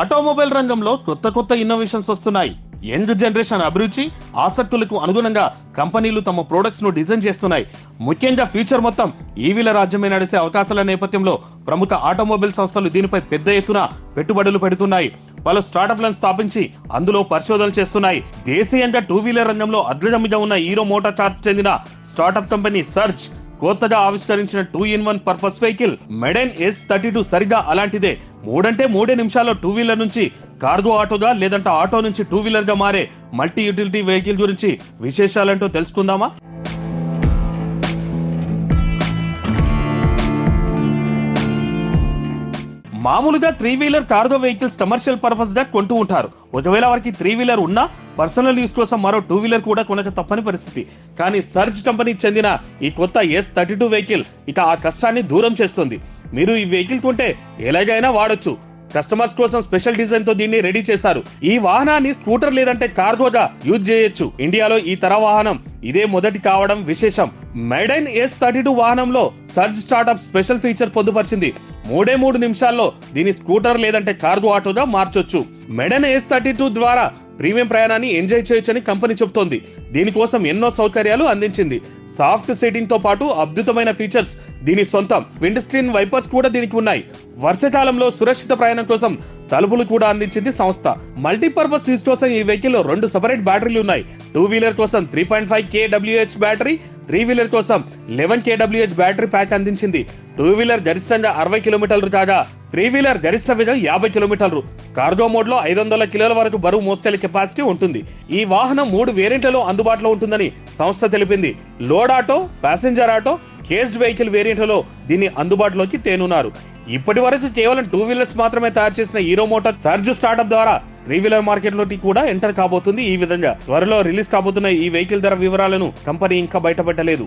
Automobile రంగంలో కొత్త కొత్త ఇన్నోవేషన్స్ వస్తున్నాయి. యంగ్ జనరేషన్ అభిరుచి ఆసక్తులకు అనుగుణంగా కంపెనీలు తమ ప్రొడక్ట్స్ను డిజైన్ చేస్తున్నాయి. ముఖ్యంగా ఫ్యూచర్ మొత్తం ఈవీల రాజ్యమే నడిసే అవకాశాల నేపథ్యంలో ప్రముఖ ఆటోమొబైల్ సంస్థలు దీనిపై పెద్ద ఎత్తున పెట్టుబడులు పెడుతున్నాయి. పలు స్టార్టప్లను స్థాపించి అందులో పరిశోధనలు చేస్తున్నాయి. దేశీయంగా టూ వీలర్ రంగంలో అగ్రగమిగా ఉన్న హీరో మోటార్ చార్ట్ చెందిన స్టార్టప్ కంపెనీ సర్చ్ కొత్తగా ఆవిష్కరించిన two in one purpose vehicle మెడెన్ S thirty two సరిగా అలాంటిదే. మూడంటే మూడే నిమిషాల్లో టూ వీలర్ నుంచి కార్గో ఆటోగా లేదంటే ఆటో నుంచి టూ వీలర్గా మారే మల్టీ యూటిలిటీ వెహికల్ గురించి విశేషాలంటూ తెలుసుకుందామా? మామూలుగా three wheeler cargo vehicles commercial పర్పస్గా కొంటూ ఉంటారు. ఒకవేళ వారికి త్రీ వీలర్ ఉన్నా పర్సనల్ యూస్ కోసం మరో టూ వీలర్ కూడా కొనక తప్పని పరిస్థితి. కానీ సర్జ్ కంపెనీకి చెందిన ఈ కొత్త ఎస్ థర్టీ టూ వెహికల్ ఇక ఆ కష్టాన్ని దూరం చేస్తుంది. మీరు ఈ వెహికల్ కొంటే ఎలాగైనా వాడొచ్చు. కస్టమర్స్ కోసం స్పెషల్ డిజైన్తో దీన్ని రెడీ చేశారు. ఈ వాహనాన్ని స్కూటర్ లేదంటే కార్గోగా యూజ్ చేయొచ్చు. ఇండియాలో ఈ తర వాహనం ఇదే మొదటి కావడం విశేషం. మెడైన్ ఎస్ థర్టీ టూ వాహనంలో సర్జ్ స్టార్ట్అప్ స్పెషల్ ఫీచర్ పొందుపరిచింది. మూడే మూడు నిమిషాల్లో దీని స్కూటర్ లేదంటే కార్గో ఆటోగా మార్చొచ్చు. మెడన్ ఎస్ థర్టీ టూ ద్వారా ప్రీమియం ప్రయాణాన్ని ఎంజాయ్ చేయొచ్చని కంపెనీ చెబుతోంది. దీనికోసం ఎన్నో సౌకర్యాలు అందించింది. సాఫ్ట్ సీటింగ్తో పాటు అద్భుతమైన ఫీచర్స్ దీని సొంతం. విండ్ స్క్రీన్ వైపర్స్ కూడా దీనికి ఉన్నాయి. వర్షకాలంలో సురక్షిత ప్రయాణం కోసం తలుపులు కూడా అందించింది సంస్థ. మల్టీపర్పస్ యూస్ కోసం ఈ వెహికల్ రెండు సెపరేట్ బ్యాటరీలు ఉన్నాయి. టూ వీలర్ కోసం three point five K W H battery three wheeler కోసం eleven K W H battery pack అందించింది. టూ వీలర్ గరిష్టంగా అరవై కిలోమీటర్లు కాగా త్రీ వీలర్ గరిష్ట వేగం యాభై కిలోమీటర్లు. కార్గో మోడ్లో ఐదు వందల కిలోల వరకు బరువు మోస్తల కెపాసిటీ ఉంటుంది. ఈ వాహనం మూడు వేరియంట్లలో అందుబాటులో ఉంటుందని సంస్థ తెలిపింది. Load auto passenger auto కేస్డ్ vehicle వేరియంట్లలో దీన్ని అందుబాటులోకి తేనున్నారు. ఇప్పటి వరకు కేవలం టూ వీలర్స్ మాత్రమే తయారు చేసిన హీరో మోటార్ సర్జు స్టార్ట్అప్ ద్వారా త్రీ వీలర్ మార్కెట్లోకి కూడా ఎంటర్ కాబోతుంది ఈ విధంగా. త్వరలో రిలీజ్ కాబోతున్న ఈ వెహికల్ ధర వివరాలను కంపెనీ ఇంకా బయటపెట్టలేదు.